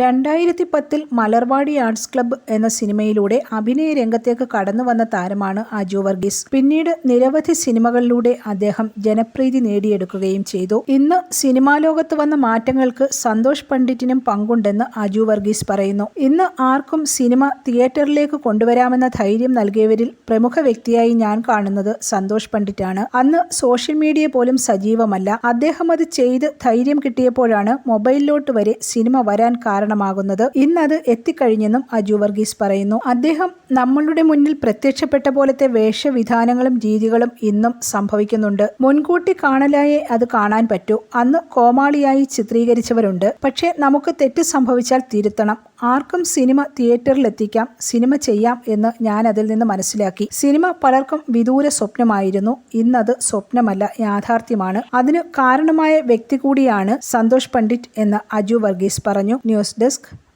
രണ്ടായിരത്തി പത്തിൽ Malarvadi arts club എന്ന സിനിമയിലൂടെ അഭിനയ രംഗത്തേക്ക് കടന്നു വന്ന താരമാണ് അജു വർഗീസ്. പിന്നീട് നിരവധി സിനിമകളിലൂടെ അദ്ദേഹം ജനപ്രീതി നേടിയെടുക്കുകയും ചെയ്തു. ഇന്ന് സിനിമാ ലോകത്ത് വന്ന മാറ്റങ്ങൾക്ക് സന്തോഷ് പണ്ഡിറ്റിനും പങ്കുണ്ടെന്ന് അജു വർഗീസ് പറയുന്നു. ഇന്ന് ആർക്കും സിനിമ തിയേറ്ററിലേക്ക് കൊണ്ടുവരാമെന്ന ധൈര്യം നൽകിയവരിൽ പ്രമുഖ വ്യക്തിയായി ഞാൻ കാണുന്നത് സന്തോഷ് പണ്ഡിറ്റാണ്. അന്ന് സോഷ്യൽ മീഡിയ പോലും സജീവമല്ല. അദ്ദേഹം അത് ചെയ്ത് ധൈര്യം കിട്ടിയപ്പോഴാണ് മൊബൈലിലോട്ട് വരെ സിനിമ വരാൻ കാരണമാകുന്നത്. ഇന്നത് എത്തിക്കഴിഞ്ഞെന്നും അജു വർഗീസ് പറയുന്നു. അദ്ദേഹം നമ്മളുടെ മുന്നിൽ പ്രത്യക്ഷപ്പെട്ട പോലത്തെ വേഷവിധാനങ്ങളും രീതികളും ഇന്നും സംഭവിക്കുന്നുണ്ട്. മുൻകൂട്ടി കാണലായേ അത് കാണാൻ പറ്റൂ. അന്ന് കോമാളിയായി ചിത്രീകരിച്ചവരുണ്ട്. പക്ഷേ നമുക്ക് തെറ്റ് സംഭവിച്ചാൽ തിരുത്തണം. ആർക്കും സിനിമ തിയേറ്ററിൽ എത്തിക്കാം സിനിമ ചെയ്യാം എന്ന് ഞാൻ അതിൽ നിന്ന് മനസ്സിലാക്കി. സിനിമ പലർക്കും വിദൂര സ്വപ്നമായിരുന്നു. ഇന്നത് സ്വപ്നമല്ല യാഥാർത്ഥ്യമാണ്. അതിന് കാരണമായ വ്യക്തി കൂടിയാണ് സന്തോഷ് പണ്ഡിറ്റ് എന്ന് അജു വർഗീസ് പറഞ്ഞു. News desk